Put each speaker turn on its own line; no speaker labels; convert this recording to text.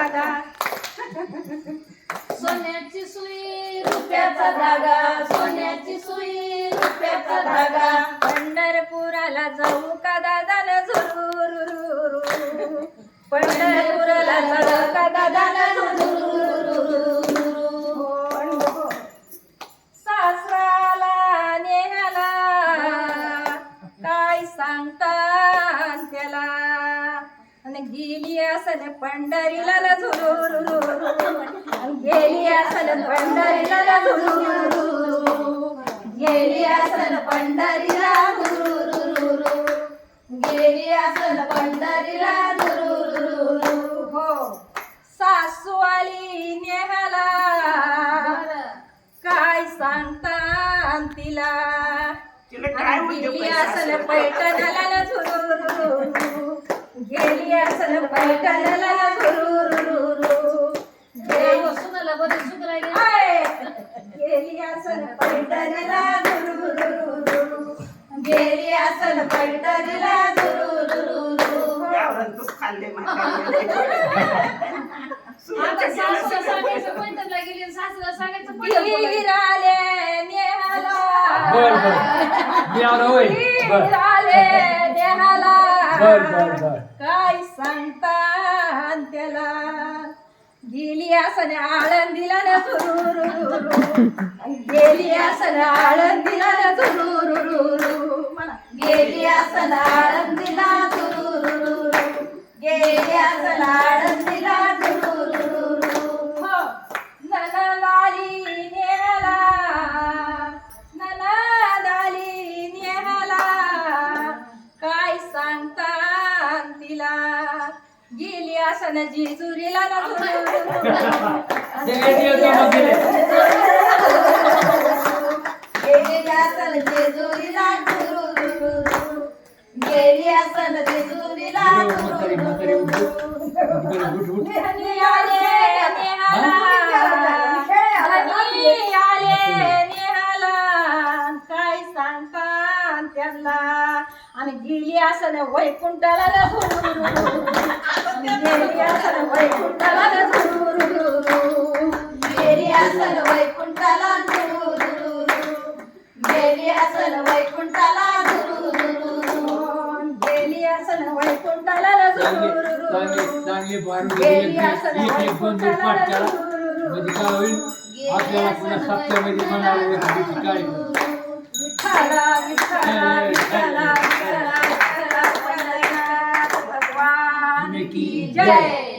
धागा
सोन्याची सुई रुपयाचा धागा. सोन्याची सुई रुपयाचा धागा.
पंढरपुराला जाऊ का दादाला गेली असन पंढरीला झुरू गेली असन पंढरीला झुरू
गेली असन पंढरीला. गेली असन पंढरीला.
हो सासू आली नेहाला काय सांगता तिला गेली असल
असेल?
पैठणाला झुरू असल पैठणाला
देव सुनाला बरे.
आय, गेली पैठणीला
असन
खाल्ले.
आता सासूला सांगायचं पैठणला गेली आणि सासूला सांगायचं गेली.
गिराले नेहाला
बर बर मी आलो होय बर
गिराले नेहाला
बर बर बर.
काय सांगता त्याला? गेली असं आळंदीला न झुरू गेली असं आळंदीला न झुरू
गेली असन आळंदीला
असं जिजुरीला न
ते ATM ला मग गेले.
गेली असन जेजुरीला. गेली असन जेजुरीला
आले नेहाला. काय सांगता त्यांना? आणि गेली असं वैकुंठाला न झुरू गेली असं वैकुंठाला न झुरू
असन वैकुंठाला. गेली वैकुंठाला दुरुरुरुरु.
गेली असं वैकुंठाला
चांगली
झुरू
बारून
गेली
एक
असं
एक एक दोन दोन पाठ करा. काय होईल? आपल्याला पुन्हा सप्त्यामध्ये म्हणावं एखादी काय?
विठ्ठला विठ्ठला विठ्ठला विठ्ठला विठ्ठला विठ्ठला भगवान की जय.